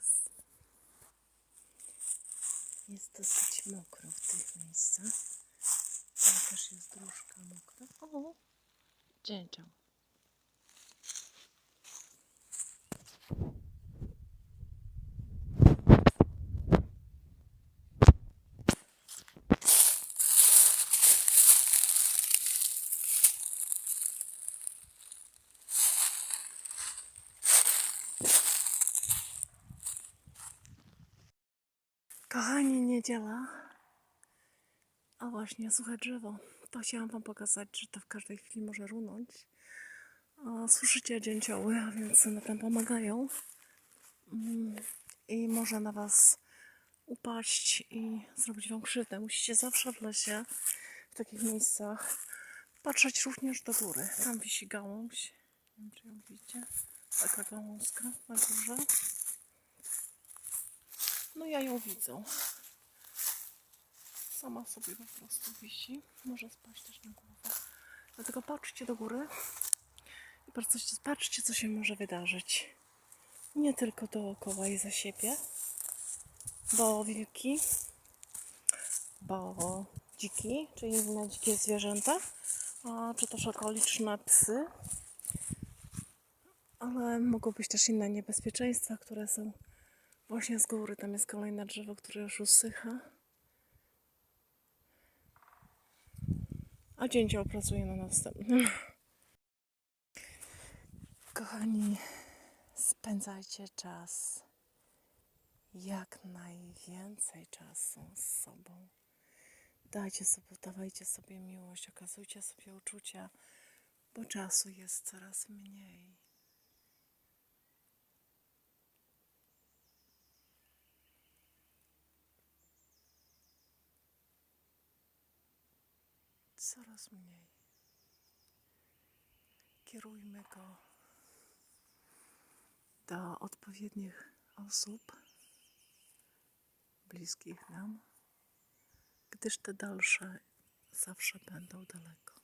nas. Jest dosyć mokro w tych miejscach. Tam też jest dróżka mokra. O! Dzięcioł. Kochani, niedziela. A właśnie, suche drzewo. To chciałam wam pokazać, że to w każdej chwili może runąć. A, Słyszycie dzięcioły, a więc one tam pomagają. Mm, I może na was upaść i zrobić wam krzywdę. Musicie zawsze w lesie, w takich miejscach, patrzeć również do góry. Tam wisi gałąź. Nie wiem, czy ją widzicie. Taka gałązka na górze. Ja ją widzę. Sama sobie po prostu wisi. Może spaść też na głowę. Dlatego patrzcie do góry i patrzcie, patrzcie co się może wydarzyć. Nie tylko dookoła i za siebie, bo wilki, bo dziki, czy inne dzikie zwierzęta, a czy też okoliczne psy, ale mogą być też inne niebezpieczeństwa, które są Właśnie z góry tam jest kolejne drzewo, które już usycha. A dzięcioł pracuje na następnym. Kochani, spędzajcie czas. Jak najwięcej czasu z sobą. Dajcie sobie, dawajcie sobie miłość, okazujcie sobie uczucia, bo czasu jest coraz mniej. Coraz mniej. Kierujmy go do odpowiednich osób, bliskich nam, gdyż te dalsze zawsze będą daleko.